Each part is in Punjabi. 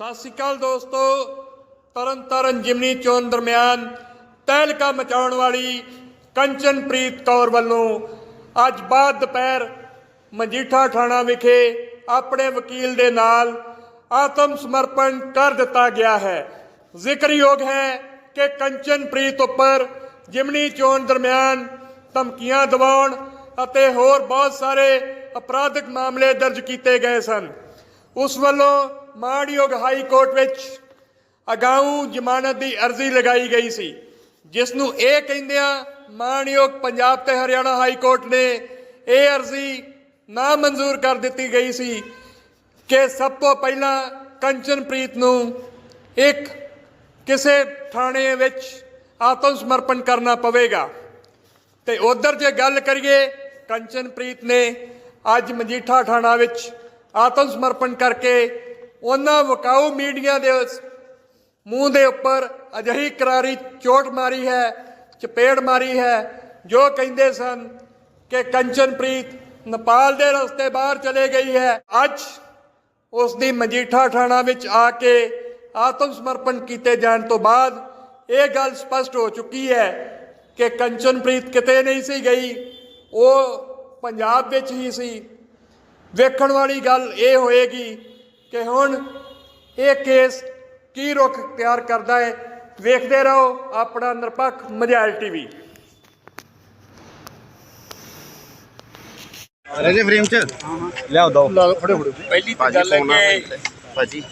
ਸਤਿ ਸ਼੍ਰੀ ਅਕਾਲ ਦੋਸਤੋ। ਤਰਨ ਤਾਰਨ ਜਿਮਨੀ ਚੋਣ ਦਰਮਿਆਨ ਤਹਿਲਕਾ ਮਚਾਉਣ ਵਾਲੀ ਕੰਚਨਪ੍ਰੀਤ ਕੌਰ ਵੱਲੋਂ ਅੱਜ ਬਾਅਦ ਦੁਪਹਿਰ ਮਜੀਠਾ ਥਾਣਾ ਵਿਖੇ ਆਪਣੇ ਵਕੀਲ ਦੇ ਨਾਲ ਆਤਮ ਸਮਰਪਣ ਕਰ ਦਿੱਤਾ ਗਿਆ ਹੈ। ਜ਼ਿਕਰਯੋਗ ਹੈ ਕਿ ਕੰਚਨਪ੍ਰੀਤ ਉੱਪਰ ਜਿਮਨੀ ਚੋਣ ਦਰਮਿਆਨ ਧਮਕੀਆਂ ਦਿਵਾਉਣ ਅਤੇ ਹੋਰ ਬਹੁਤ ਸਾਰੇ ਅਪਰਾਧਿਕ ਮਾਮਲੇ ਦਰਜ ਕੀਤੇ ਗਏ ਸਨ। ਉਸ ਵੱਲੋਂ ਮਾਣਯੋਗ ਹਾਈ ਕੋਰਟ ਵਿੱਚ ਅਗਾਊਂ ਜ਼ਮਾਨਤ ਦੀ ਅਰਜ਼ੀ ਲਗਾਈ ਗਈ ਸੀ, ਜਿਸ ਨੂੰ ਇਹ ਕਹਿੰਦਿਆਂ ਮਾਣਯੋਗ ਪੰਜਾਬ ਤੇ ਹਰਿਆਣਾ ਹਾਈ ਕੋਰਟ ਨੇ ਇਹ ਅਰਜ਼ੀ ਨਾ ਮਨਜ਼ੂਰ ਕਰ ਦਿੱਤੀ ਗਈ ਸੀ ਕਿ ਸਭ ਤੋਂ ਪਹਿਲਾਂ ਕੰਚਨਪ੍ਰੀਤ ਨੂੰ ਇੱਕ ਕਿਸੇ ਥਾਣੇ ਵਿੱਚ ਆਤਮ ਸਮਰਪਣ ਕਰਨਾ ਪਵੇਗਾ। ਤੇ ਉਧਰ ਜੇ ਗੱਲ ਕਰੀਏ, ਕੰਚਨਪ੍ਰੀਤ ਨੇ ਅੱਜ ਮਜੀਠਾ ਥਾਣਾ ਵਿੱਚ ਆਤਮ ਸਮਰਪਣ ਕਰਕੇ ਉਹਨਾਂ ਵਕਾਊ ਮੀਡੀਆ ਦੇ ਮੂੰਹ ਦੇ ਉੱਪਰ ਅਜਿਹੀ ਕਰਾਰੀ ਚੋਟ ਮਾਰੀ ਹੈ, ਚਪੇੜ ਮਾਰੀ ਹੈ, ਜੋ ਕਹਿੰਦੇ ਸਨ ਕਿ ਕੰਚਨਪ੍ਰੀਤ ਨੇਪਾਲ ਦੇ ਰਸਤੇ ਬਾਹਰ ਚਲੇ ਗਈ ਹੈ। ਅੱਜ ਉਸ ਦੀ ਮਜੀਠਾ ਥਾਣਾ ਵਿੱਚ ਆ ਕੇ ਆਤਮ ਸਮਰਪਣ ਕੀਤੇ ਜਾਣ ਤੋਂ ਬਾਅਦ ਇਹ ਗੱਲ ਸਪਸ਼ਟ ਹੋ ਚੁੱਕੀ ਹੈ ਕਿ ਕੰਚਨਪ੍ਰੀਤ ਕਿਤੇ ਨਹੀਂ ਸੀ ਗਈ, ਉਹ ਪੰਜਾਬ ਵਿੱਚ ਹੀ ਸੀ। ਵੇਖਣ ਵਾਲੀ ਗੱਲ ਇਹ ਹੋਏਗੀ ਕਿ ਹੁਣ ਇਹ ਕੇਸ ਕੀ ਰੁਖ ਤਿਆਰ ਕਰਦਾ ਹੈ ਵੇਖਦੇ ਰਹੋ ਆਪਣਾ ਨਿਰਪੱਖ ਮਜਾਇਲ ਟੀਵੀ ਰਜੇ ਫਰੇਮ ਚ? ਲਿਆਓ ਦੋ। ਪਹਿਲੀ ਤਾਂ ਗੱਲ ਹੈ ਕਿ ਭਾਜੀ।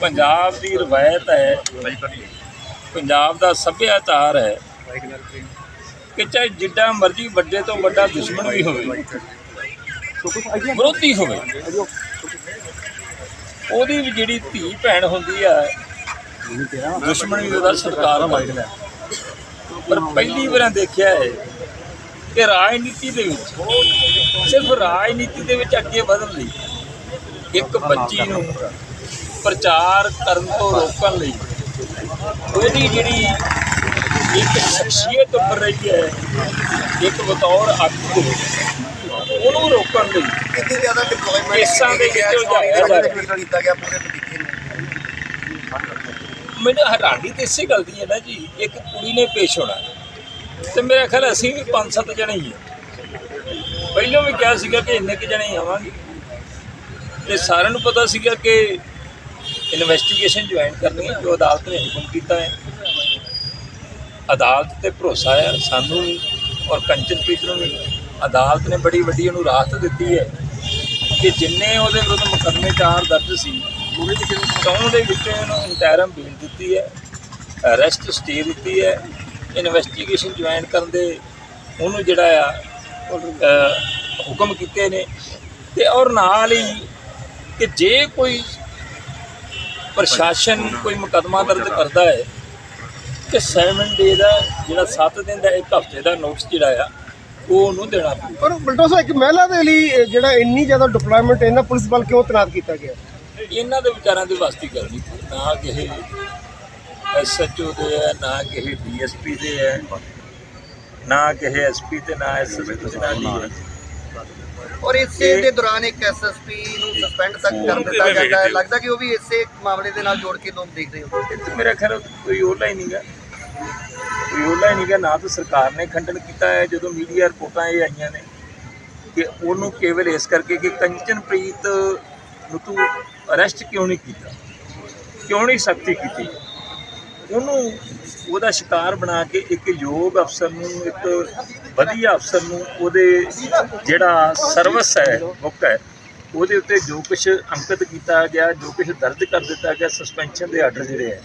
ਪੰਜਾਬ ਦੀ ਰਵਾਇਤ ਹੈ ਪੰਜਾਬ ਦਾ ਸੱਭਿਆਚਾਰ ਹੈ ਕਿ ਚਾਹੇ ਜਿੱਡਾ ਮਰਜ਼ੀ ਵੱਡੇ ਤੋਂ ਵੱਡਾ ਦੁਸ਼ਮਣ ਵੀ ਹੋਵੇ ਵਿਰੋਧੀ ਹੋਵੇ। ਉਹਦੀ ਵੀ ਜਿਹੜੀ ਧੀ ਭੈਣ ਹੁੰਦੀ ਆ, ਦੁਸ਼ਮਣ ਵੀ ਉਹਦਾ ਸਰਕਾਰ ਕਰਦਾ ਪਰ ਪਹਿਲੀ ਵਾਰ ਦੇਖਿਆ ਹੈ ਕਿ ਰਾਜਨੀਤੀ ਦੇ ਵਿੱਚ, ਸਿਰਫ ਰਾਜਨੀਤੀ ਦੇ ਵਿੱਚ ਅੱਗੇ ਵਧਣ ਲਈ, ਇੱਕ ਬੱਚੀ ਨੂੰ ਪ੍ਰਚਾਰ ਕਰਨ ਤੋਂ ਰੋਕਣ ਲਈ, ਉਹਦੀ ਜਿਹੜੀ ਇੱਕ ਸ਼ਖਸੀਅਤ ਉੱਪਰ ਰਹੀ ਹੈ, ਇੱਕ ਬਤੌਰ ਆਗੂ। ਉਹਨੂੰ ਰੋਕਣ ਲਈ। ਕਿੰਨੀ ਜ਼ਿਆਦਾ ਡਿਪਲੋਇਮੈਂਟ ਕੇਸਾਂ ਦੇ ਵਿੱਚ ਰਿਹਾ। ਕੀਤਾ ਗਿਆ ਪੂਰੇ ਤਰੀਕੇ ਨੂੰ ਮੈਨੂੰ ਹੈਰਾਨੀ ਤੇ ਇਸੇ ਗੱਲ ਦੀ ਹੈ ਨਾ ਜੀ ਇੱਕ ਕੁੜੀ ਨੇ ਪੇਸ਼ ਹੋਣਾ ਤੇ ਮੇਰਾ ਖਿਆਲ ਅਸੀਂ ਵੀ ਪੰਜ ਸੱਤ ਜਣੇ ਹੀ ਹਾਂ। ਪਹਿਲਾਂ ਵੀ ਕਿਹਾ ਸੀਗਾ ਕਿ ਇੰਨੇ ਕੁ ਜਣੇ ਹੀ ਆਵਾਂਗੇ। ਤੇ ਸਾਰਿਆਂ ਨੂੰ ਪਤਾ ਸੀਗਾ ਕਿ ਇਨਵੈਸਟੀਗੇਸ਼ਨ ਜੁਆਇਨ ਕਰਨੀ ਹੈ ਜੋ ਅਦਾਲਤ ਨੇ ਹੁਕਮ ਕੀਤਾ ਹੈ। ਅਦਾਲਤ ਤੇ ਭਰੋਸਾ ਹੈ ਸਾਨੂੰ ਵੀ ਔਰ ਕੰਚਨਪ੍ਰੀਤ ਨੂੰ ਵੀ। ਅਦਾਲਤ ਨੇ ਬੜੀ ਵੱਡੀ ਉਹਨੂੰ ਰਾਹਤ ਦਿੱਤੀ ਹੈ ਕਿ ਜਿੰਨੇ ਉਹਦੇ ਵਿਰੁੱਧ ਮੁਕੱਦਮੇ ਚਾਰ ਦਰਜ ਸੀ ਚੌਂ ਦੇ ਵਿੱਚ ਇਹਨੂੰ ਇੰਟਰਮ ਬੀਲ ਦਿੱਤੀ ਹੈ ਅਰੈਸਟ ਸਟੇ ਦਿੱਤੀ ਹੈ ਇਨਵੈਸਟੀਗੇਸ਼ਨ ਜੁਆਇਨ ਕਰਨ ਦੇ ਉਹਨੂੰ ਜਿਹੜਾ ਆ ਅਹ, ਹੁਕਮ ਕੀਤੇ ਨੇ ਤੇ ਔਰ ਨਾਲ ਹੀ ਕਿ ਜੇ ਕੋਈ ਪ੍ਰਸ਼ਾਸਨ ਕੋਈ ਮੁਕੱਦਮਾ ਦਰਜ ਕਰਦਾ ਹੈ ਕਿ 7 ਡੇ ਦਾ ਜਿਹੜਾ 7 ਦਿਨ ਦਾ ਇੱਕ ਹਫ਼ਤੇ ਦਾ ਨੋਟਿਸ ਜਿਹੜਾ ਆ ਉਹ ਉਹਨੂੰ ਦੇਣਾ ਪਊ। ਪਰ ਬਲਟੋ ਸਾਹਿਬ ਇੱਕ ਮਹਿਲਾ ਦੇ ਲਈ ਇਹ ਜਿਹੜਾ ਇੰਨੀ ਜ਼ਿਆਦਾ ਡਿਪਲੋਇਮੈਂਟ ਇਹਨਾਂ ਪੁਲਿਸ ਬਲ ਕਿਉਂ ਤੈਨਾਤ ਕੀਤਾ ਗਿਆ? ਇਹਨਾਂ ਦੇ ਵਿਚਾਰਾਂ ਦੇ ਵਾਸਤੇ ਗੱਲ ਨਹੀਂ ਨਾ ਕਿਸੇ ਐਸਐਚਓ ਦੇ ਹੈ ਨਾ ਕਿਸੇ ਡੀਐਸਪੀ ਦੇ ਹੈ ਨਾ ਕਿਸੇ ਐਸਪੀ ਤੇ ਨਾ ਐਸਐਸਪੀ ਤੇ ਨਾ ਡੀ ਔਰ ਇਸੇ ਦੇ ਦੌਰਾਨ ਇੱਕ ਐਸਐਸਪੀ ਨੂੰ ਸਸਪੈਂਡ ਤੱਕ ਕਰ ਦਿੱਤਾ ਜਾਂਦਾ ਹੈ। ਲੱਗਦਾ ਕਿ ਉਹ ਵੀ ਇਸੇ ਮਾਮਲੇ ਦੇ ਨਾਲ ਜੋੜ ਕੇ ਤੁਹਾਨੂੰ ਦੇਖਦੇ ਹੋ ਇਹ ਤੇ ਮੇਰਾ ਖਿਆਲ ਕੋਈ ਉਹਲਾ ਹੀ ਨਹੀਂਗਾ ਕੋਈ ਉਹਲਾ ਹੀ ਨਹੀਂਗਾ ਨਾ ਤਾਂ ਸਰਕਾਰ ਨੇ ਖੰਡਨ ਕੀਤਾ ਹੈ, ਜਦੋਂ ਮੀਡੀਆ ਰਿਪੋਰਟਾਂ ਇਹ ਆਈਆਂ ਨੇ ਕਿ ਉਹਨੂੰ ਕੇਵਲ ਇਸ ਕਰਕੇ ਕਿ ਕੰਚਨਪ੍ਰੀਤ ਨੂੰ ਤੂੰ ਅਰੈਸਟ ਕਿਉਂ ਨਹੀਂ ਕੀਤਾ? ਕਿਉਂ ਨਹੀਂ ਸਖਤੀ ਕੀਤੀ? ਉਹਨੂੰ ਉਹਦਾ ਸ਼ਿਕਾਰ ਬਣਾ ਕੇ ਇੱਕ ਯੋਗ ਅਫਸਰ ਨੂੰ, ਇੱਕ ਵਧੀਆ ਅਫਸਰ ਨੂੰ ਉਹਦੇ ਜਿਹੜਾ ਸਰਵਿਸ ਹੈ ਬੁੱਕ ਹੈ, ਉਹਦੇ ਉੱਤੇ ਜੋ ਕੁਝ ਅੰਕਿਤ ਕੀਤਾ ਗਿਆ, ਜੋ ਕੁਝ ਦਰਜ ਕਰ ਦਿੱਤਾ ਗਿਆ ਸਸਪੈਂਸ਼ਨ ਦੇ ਆਰਡਰ ਜਿਹੜੇ ਹੈ।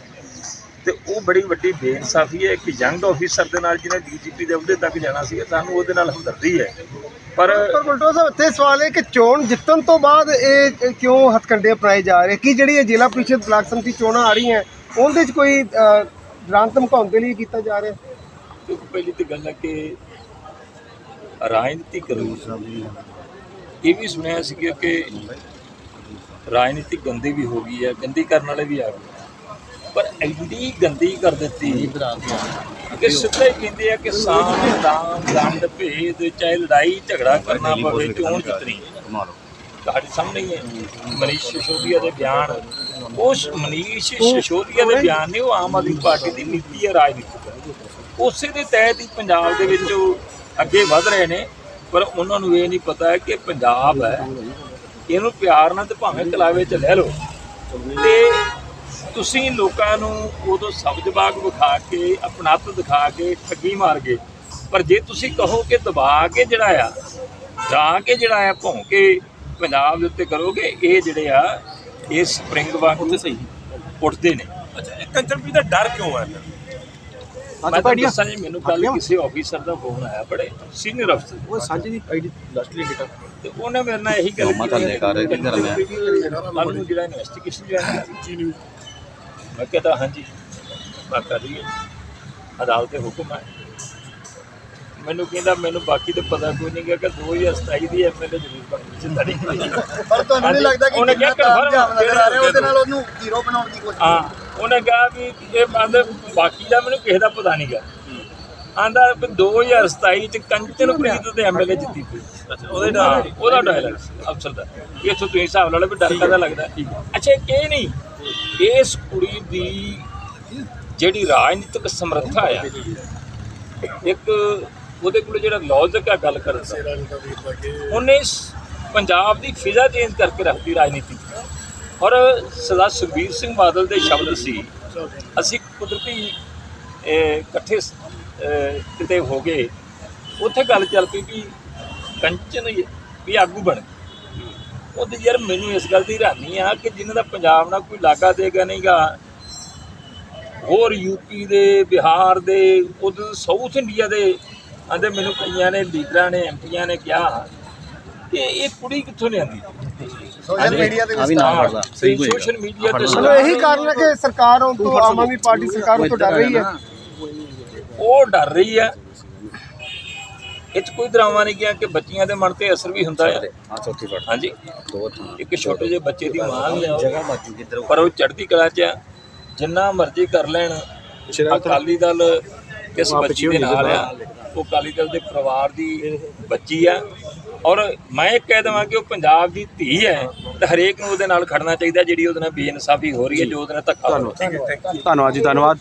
ਤੇ ਉਹ ਬੜੀ ਵੱਡੀ ਬੇਇਨਸਾਫੀ ਹੈ ਇੱਕ ਯੰਗ ਆਫੀਸਰ ਦੇ ਨਾਲ ਜਿਹਨੇ ਡੀਜੀਪੀ ਦੇ ਅਹੁਦੇ ਤੱਕ ਜਾਣਾ ਸੀ ਸਾਨੂੰ ਉਹਦੇ ਨਾਲ ਹਮਦਰਦੀ ਹੈ। ਪਰ ਪਰ ਬਲਟੋ ਸਾਹਿਬ ਇੱਥੇ ਸਵਾਲ ਹੈ ਕਿ ਚੋਣ ਜਿੱਤਣ ਤੋਂ ਬਾਅਦ ਇਹ ਕਿਉਂ ਹੱਥਕੰਡੇ ਅਪਣਾਏ ਜਾ ਰਹੇ? ਕੀ ਜਿਹੜੀ ਇਹ ਜ਼ਿਲ੍ਹਾ ਪ੍ਰੀਸ਼ਦ ਬਲਾਕ ਸੰਮਤੀ ਚੋਣਾਂ ਆ ਰਹੀਆਂ ਉਹਦੇ 'ਚ ਕੋਈ ਡਰਾਂਤ ਧਮਕਾਉਣ ਦੇ ਲਈ ਕੀਤਾ ਜਾ ਰਿਹਾ? ਕਿਉਂਕਿ ਪਹਿਲੀ ਤੇ ਗੱਲ ਹੈ ਕਿ ਰਾਜਨੀਤੀ ਕਰੋ ਇਹ ਵੀ ਸੁਣਿਆ ਸੀ ਕਿ ਰਾਜਨੀਤੀ ਗੰਦੀ ਵੀ ਹੋ ਗਈ ਹੈ ਗੰਦੀ ਕਰਨ ਵਾਲੇ ਵੀ ਆ ਗਏ। ਪਰ ਐਡੀ ਗੰਦੀ ਕਰ ਦਿੱਤੀ ਕਿ ਸਿੱਧਾ ਹੀ ਕਹਿੰਦੇ ਆ ਕਿ ਸਾਮ ਦਾਮ ਦੰਡ ਭੇਦ ਚਾਹੇ ਲੜਾਈ ਝਗੜਾ ਕਰਨਾ ਪਵੇ ਚੋਣ ਜਿੱਤਣੀ। ਤੁਹਾਡੇ ਸਾਹਮਣੇ ਹੀ ਹੈ। ਮਨੀਸ਼ ਸਿਸੋਦੀਆ ਦੇ ਬਿਆਨ। ਉਸ ਮਨੀਸ਼ ਸਿਸੋਦੀਆ ਦੇ ਬਿਆਨ ਨੇ ਉਹ ਆਮ ਆਦਮੀ ਪਾਰਟੀ ਦੀ ਨੀਤੀ ਹੈ ਰਾਜਨੀਤੀ ਉਸੇ ਦੇ ਤਹਿਤ ਹੀ ਪੰਜਾਬ ਦੇ ਵਿੱਚ ਉਹ ਅੱਗੇ ਵਧ ਰਹੇ ਨੇ। ਪਰ ਉਹਨਾਂ ਨੂੰ ਇਹ ਨਹੀਂ ਪਤਾ ਹੈ ਕਿ ਪੰਜਾਬ ਹੈ। ਇਹਨੂੰ ਪਿਆਰ ਨਾਲ ਤੇ ਭਾਵੇਂ ਕਲਾਵੇ ਚ ਲੈ ਲਓ। ਤੇ ਤੁਸੀਂ ਲੋਕਾਂ ਨੂੰ ਉਦੋਂ ਸਬਜ਼ ਬਾਗ ਵਿਖਾ ਕੇ ਆਪਣਤ ਦਿਖਾ ਕੇ ਠੱਗੀ ਮਾਰ ਕੇ ਪਰ ਜੇ ਤੁਸੀਂ ਕਹੋ ਕਿ ਦਬਾ ਕੇ ਜਿਹੜਾ ਆ ਜਾ ਕੇ ਜਿਹੜਾ ਆ ਭੌਂ ਕੇ ਪੰਜਾਬ ਦੇ ਉੱਤੇ ਕਰੋਗੇ ਇਹ ਜਿਹੜੇ ਆ ਇਹ ਸਪਰਿੰਗ ਵਾਂਗ ਸਹੀ ਉੱਠਦੇ ਨੇ। ਅੱਛਾ ਇਹ ਕੰਚਨਪ੍ਰੀਤ ਦਾ ਡਰ ਕਿਉਂ ਹੈ? ਮੈਂ ਤਾਂ ਦੱਸਾਂ ਜੀ ਮੈਨੂੰ ਕੱਲ ਕਿਸੇ ਆਫੀਸਰ ਦਾ ਫੋਨ ਆਇਆ ਬੜੇ ਸੀਨੀਅਰ ਅਫਸਰ ਉਹ ਸਾਂਝੀ ਦੀ ਆਈਡੀ ਲਾਸਟ ਲਈ ਡੇਟਾ ਤੇ ਉਹਨੇ ਮੇਰੇ ਨਾਲ ਇਹੀ ਗੱਲ ਕੀਤੀ ਥੱਲੇ ਕਰ ਰਹੇ ਕਿੱਧਰ ਮੈਂ? ਕੱਲ ਨੂੰ ਜਿਹੜਾ ਇਨਵੈਸਟੀਗੇਸ਼ਨ ਜੁਆਇਨ ਕਰਨੀ ਮੈਂ ਕਹਿੰਦਾ ਹਾਂਜੀ। ਮੈਂ ਕਰ ਹੈ ਅਦਾਲਤ ਦੇ ਹੁਕਮ ਹੈ। ਮੈਨੂੰ ਕਹਿੰਦਾ ਮੈਨੂੰ ਬਾਕੀ ਤੇ ਪਤਾ ਕੋਈ ਨਹੀਂ ਗਿਆ ਕਿ 2027 ਦੀ ਐਮਐਲਏ ਜ਼ਰੂਰ ਬਣਨੀ ਨਹੀਂ ਪਰ ਤੁਹਾਨੂੰ ਨਹੀਂ ਲੱਗਦਾ ਕਿ ਉਹਨੇ ਕਿਹਾ ਰਿਹਾ ਉਹਦੇ ਨਾਲ ਉਹਨੂੰ ਜ਼ੀਰੋ ਬਣਾਉਣ ਦੀ ਕੋਸ਼ਿਸ਼ ਹਾਂ ਉਹਨੇ ਕਿਹਾ ਵੀ ਇਹ ਬੰਦ ਬਾਕੀ ਦਾ ਮੈਨੂੰ ਕਿਸੇ ਦਾ ਪਤਾ ਨਹੀਂ ਗਾ। ਆਂਦਾ ਵੀ 2027 ਚ ਕੰਚਨ ਪ੍ਰੀਤ ਦੇ ਐਮਐਲਏ ਜਿੱਤੀ ਪਈ। ਉਹਦੇ ਡਰ ਉਹਦਾ ਡਾਇਲੌਗ ਅਫਸਰ ਦਾ। ਇਹ ਤੋਂ ਤੁਸੀਂ ਹਿਸਾਬ ਲਾ ਲਓ ਵੀ ਡਰ ਕਾਹਦਾ ਲੱਗਦਾ। ਅੱਛਾ ਇਹ ਨਹੀਂ ਇਸ ਕੁੜੀ ਦੀ ਜਿਹੜੀ ਰਾਜਨੀਤਿਕ ਸਮਰੱਥਾ ਆ ਇੱਕ ਉਹਦੇ ਕੋਲ ਜਿਹੜਾ ਲੌਜਿਕ ਆ ਗੱਲ ਕਰਨ ਦਾ ਉਹਨੇ ਪੰਜਾਬ ਦੀ ਫਿਜ਼ਾ ਚੇਂਜ ਕਰਕੇ ਰੱਖਦੀ ਰਾਜਨੀਤੀ। ਔਰ ਸਰਦਾਰ ਸੁਖਬੀਰ ਸਿੰਘ ਬਾਦਲ ਦੇ ਸ਼ਬਦ ਸੀ ਅਸੀਂ ਕੁਦਰਤੀ ਇਕੱਠੇ ਕਿਤੇ ਹੋ ਗਏ ਉੱਥੇ ਗੱਲ ਚੱਲ ਪਈ ਵੀ ਕੰਚਨ ਹੀ- ਵੀ ਆਗੂ ਬਣ ਉਹਦੇ ਯਾਰ ਮੈਨੂੰ ਇਸ ਗੱਲ ਦੀ ਹੈਰਾਨੀ ਆ ਕਿ ਜਿਨ੍ਹਾਂ ਦਾ ਪੰਜਾਬ ਨਾਲ ਕੋਈ ਲਾਗਾ ਦੇਗਾ ਨਹੀਂਗਾ। ਹੋਰ ਯੂਪੀ ਦੇ ਬਿਹਾਰ ਦੇ ਉਧਰ ਸਾਊਥ ਇੰਡੀਆ ਦੇ ਆਂਦੇ ਮੈਨੂੰ ਕਈਆਂ ਨੇ ਲੀਡਰਾਂ ਨੇ ਐਮਪੀਆਂ ਨੇ ਕਿਹਾ ਕਿ ਇਹ ਕੁੜੀ ਕਿੱਥੋਂ ਲਿਆਂਦੀ? ਸੋਸ਼ਲ ਮੀਡੀਆ ਤੇ ਵੀ ਸਹੀ ਸੋਸ਼ਲ ਮੀਡੀਆ ਤੇ ਚਲੋ ਇਹੀ ਕਾਰਨ ਹੈ ਕਿ ਸਰਕਾਰ ਹੁਣ ਤੋਂ ਆਮ ਆਦਮੀ ਪਾਰਟੀ ਸਰਕਾਰ ਤੋਂ ਡਰ ਰਹੀ ਹੈ। ਉਹ ਡਰ ਰਹੀ ਆ ਇਹ 'ਚ ਕੋਈ ਡਰਾਮਾ ਨਹੀਂ ਗਿਆ ਕਿ ਬੱਚੀਆਂ ਦੇ ਮਨ ਤੇ ਅਸਰ ਵੀ ਹੁੰਦਾ ਹੈ ਆ ਚੌਥੀ ਫੜ ਹਾਂਜੀ। ਦੋ ਥਾਂ। ਇੱਕ ਛੋਟੇ ਜਿਹੇ ਬੱਚੇ ਦੀ ਮਾਂ ਵੀ ਆ। ਜਗ੍ਹਾ ਬਾਕੀ ਕਿੱਧਰ ਪਰ ਉਹ ਚੜ੍ਹਦੀ ਕਲਾ 'ਚ ਆ। ਜਿੰਨਾ ਮਰਜ਼ੀ ਕਰ ਲੈਣ ਅਕਾਲੀ ਦਲ ਕਿਸ ਬੱਚੀ ਦੇ ਨਾਲ ਆ। ਉਹ ਅਕਾਲੀ ਦਲ ਦੇ ਪਰਿਵਾਰ ਦੀ ਬੱਚੀ ਆ। ਔਰ ਮੈਂ ਇਹ ਕਹਿ ਦਵਾਂ ਕਿ ਉਹ ਪੰਜਾਬ ਦੀ ਧੀ ਹੈ। ਤੇ ਹਰੇਕ ਨੂੰ ਉਹਦੇ ਨਾਲ ਖੜਨਾ ਚਾਹੀਦਾ ਜਿਹੜੀ ਉਹਦੇ ਨਾਲ ਬੇਇਨਸਾਫੀ ਹੋ ਰਹੀ ਹੈ ਜੋ। ਉਹਦੇ ਨਾਲ ਧੱਕਾ ਹੋ ਰਿਹਾ। ਧੰਨਵਾਦ ਜੀ ਧੰਨਵਾਦ।